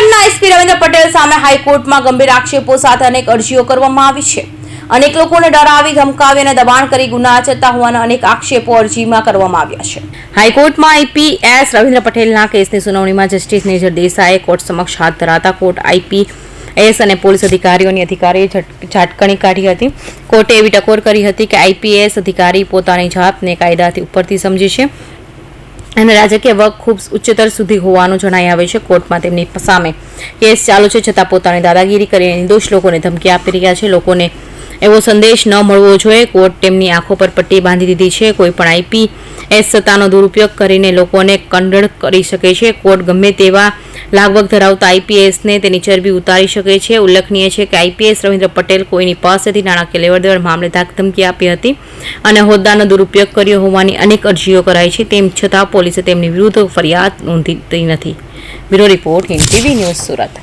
SP Ravindra Patel સામે હાઈકોર્ટમાં ગંભીર આક્ષેપો સાથે અનેક અરજીઓ કરવામાં આવી છે. અનેક લોકોને ડરાવી ધમકાવી અને દબાણ કરી ગુના આચરતા હોવાના અનેક આક્ષેપો અરજીમાં કરવામાં આવ્યા છે. હાઈકોર્ટમાં આઈપીએસ રવિન્દ્ર પટેલના કેસની સુનાવણીમાં જસ્ટિસ નેજર દેસાઈએ કોર્ટ સમક્ષ હાથ ધરાતા કોર્ટ આઈપી એસ અને પોલીસ અધિકારીઓની અધિકારીએ ઝટ- ઝાટકણી કાઢી હતી. કોર્ટે એવી ટકોર કરી હતી કે આઈપીએસ અધિકારી પોતાની જાતને કાયદાથી ઉપરથી સમજે છે. અને રાજકીય વર્ગ ખૂબ ઉચ્ચતર સુધી હોવાનું જણાઈ આવે છે કોર્ટમાં તેમની સામે. કેસ ચાલુ છે છતાં પોતાની દાદાગીરી કરીને નિર્દોષ લોકોને ધમકી આપી રહ્યા છે. લોકોને એવો સંદેશ ન મળવો જોઈએ. કોર્ટ તેમની આંખો પર પટ્ટી બાંધી દીધી છે. કોઈ પણ આઈપી એસ સત્તાનો દુરુપયોગ કરીને લોકોને કંડળ કરી શકે છે. કોર્ટ ગમે તેવા લાગવગ ધરાવતા આઈપીએસને તેની ચરબી ઉતારી શકે છે. ઉલ્લેખનીય છે કે આઈપીએસ રવિન્દ્ર પટેલ કોઈની પાસેથી નાણાકીય લેવડદેવડ મામલે ધાકધમકી આપી હતી અને હોદ્દાનો દુરુપયોગ કર્યો હોવાની અનેક અરજીઓ કરાઈ છે. તેમ છતાં પોલીસે તેમની વિરુદ્ધ ફરિયાદ નોંધી નથી. Bureau report Hind TV news Surat.